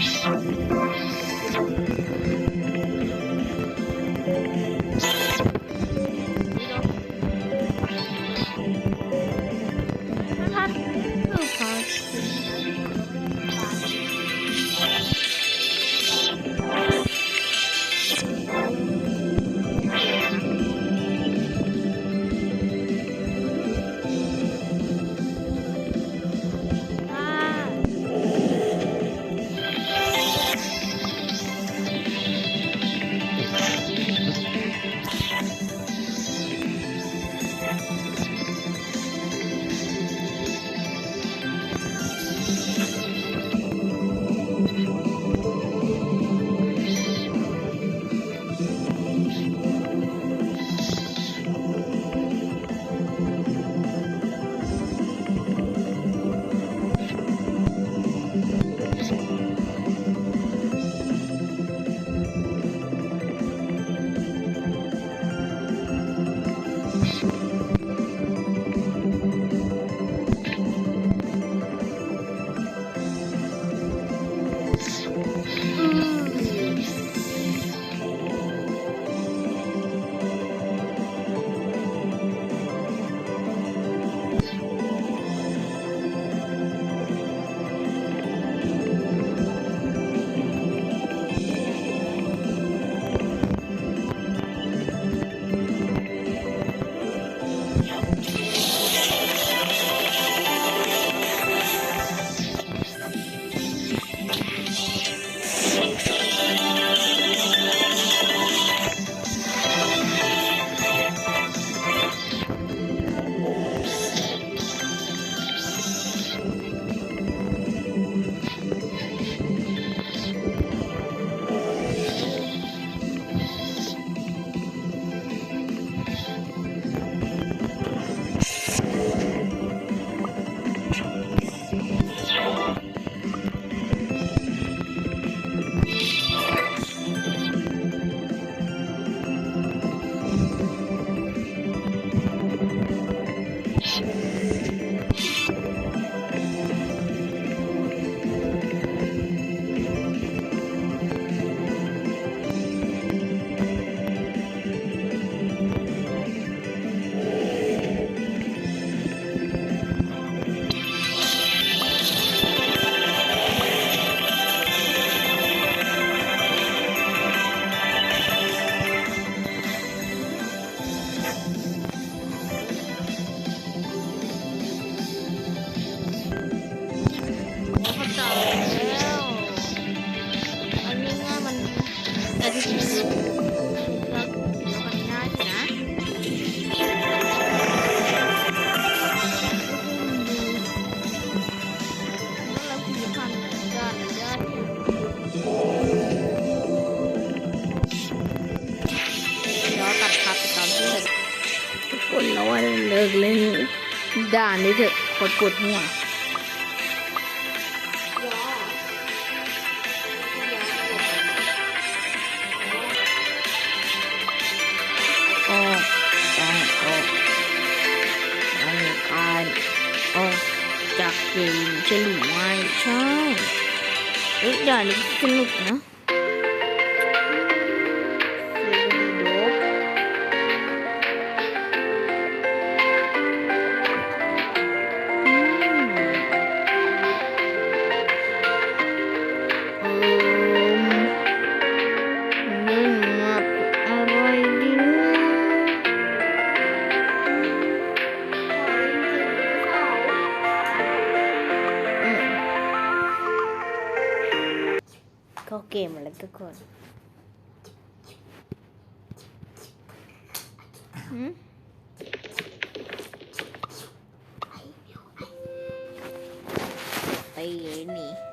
Thank you. เถอะกดกดหัวออกออกออกออกการออกจากเกมฉลุไม่ใช่เอ้ยด่านี้สนุกนะ Aku 你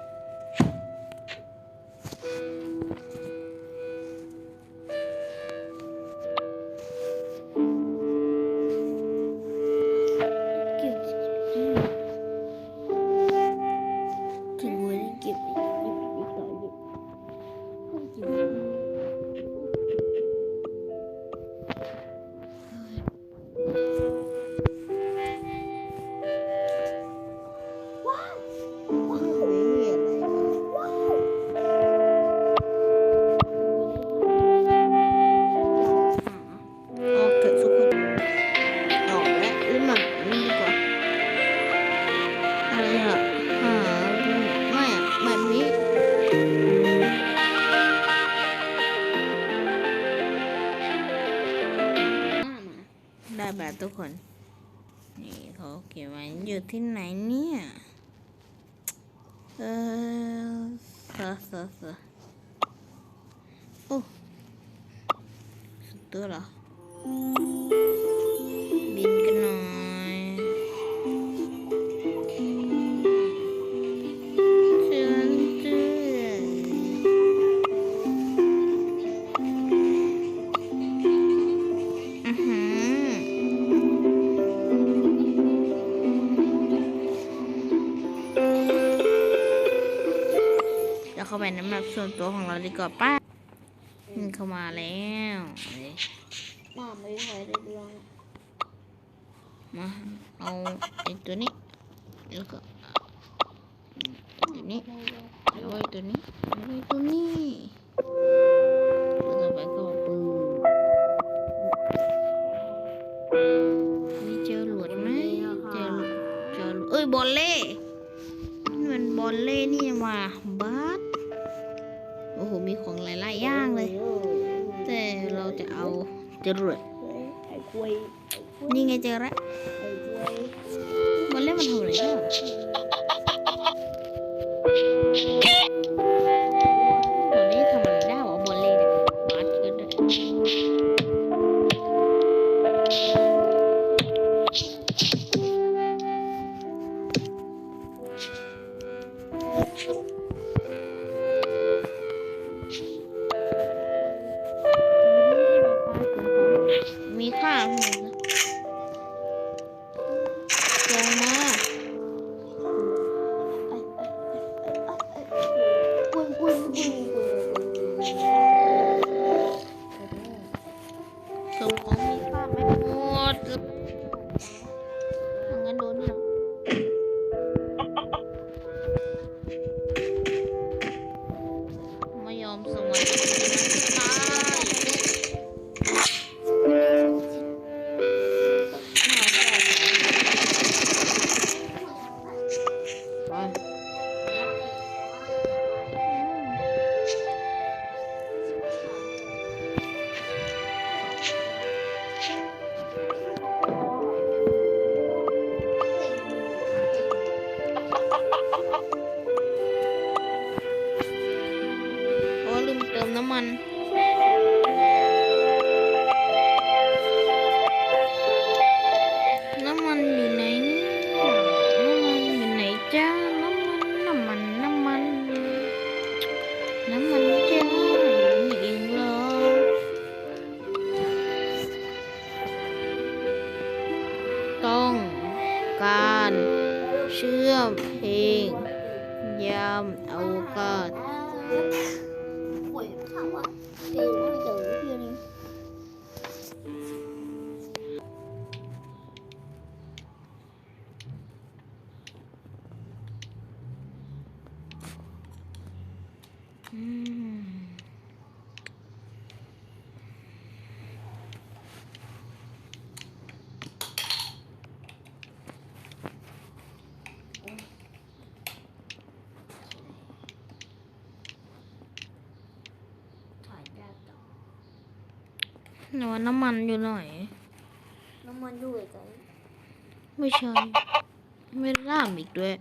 ค่ะทุกคน นี่เขาเขียนไว้อยู่ที่ไหนเนี่ย เออเสอเสอเสอโอ้สุดตัวเหรอ น้ำหนักส่วนตัวของเราดีกว่าป้ามันเข้ามาแล้วเอาดิหน้าไม่เคยได้เรื่องมาเอาไอ้ตัวนี้แล้วก็ไอ้ตัวนี้แล้วไอ้ตัวนี้แล้วไอ้ตัวนี้แล้วต่อไปก็ปืนมีเจอหลวดไหมเจอหลวดเจอหลวดเอ้ยบอลเล่นี่มันบอลเล่นี่ว่า จรวดไอ้ ต้องการเชื่อมเพลงยามอวกาศ หนว่าน้ำมันอยู่ไหนน้ำมันด้วยกันไม่ใช่ ไม่ล่ามอีกด้วย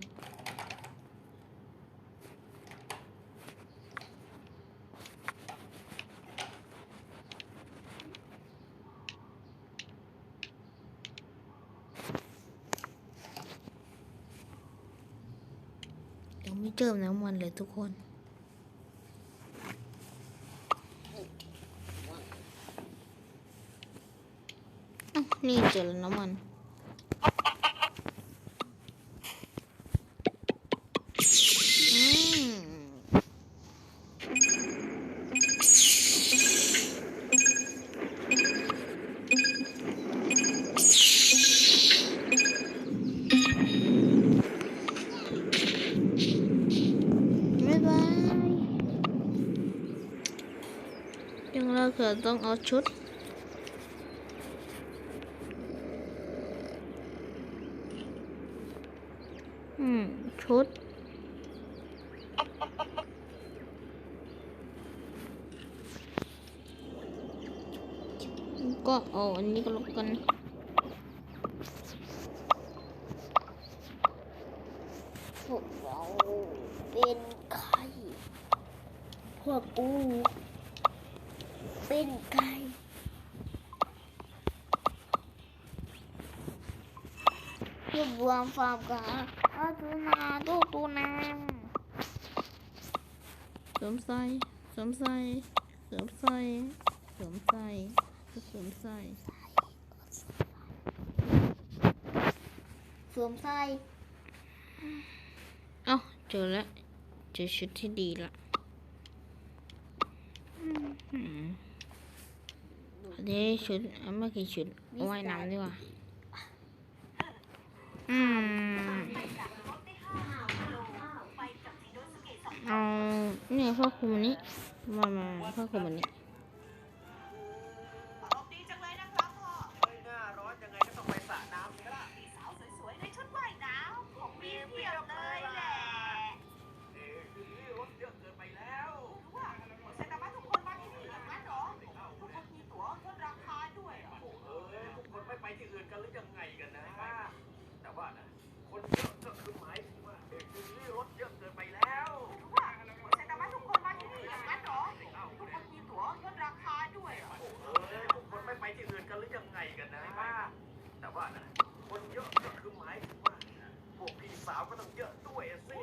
ยังไม่เจอน้ำมันเลยทุกคน อ้าว นี่เจอแล้วน้ำมันบ๊ายบายยังเราเกิดต้องเอาชุด ชุด ก็เอาอันนี้ก็ลบกันพวกเราเป็นไก่พวกกูเป็นใครรวบรวมฟาร์มกัน ตูนาตูตูนาสวมใส่สวมใส่สวมใส่สวมใส่สวมใส่สวมใส่เอ้าเจอแล้วเจอชุดที่ดีละอันนี้ชุดเมื่อกี้ชุดว่ายน้ำดีกว่าอืม นี่ผ้าคลุมอันนี้มามาผ้าคลุมอันนี้ สาวก็ต้องเยอะด้วยสิ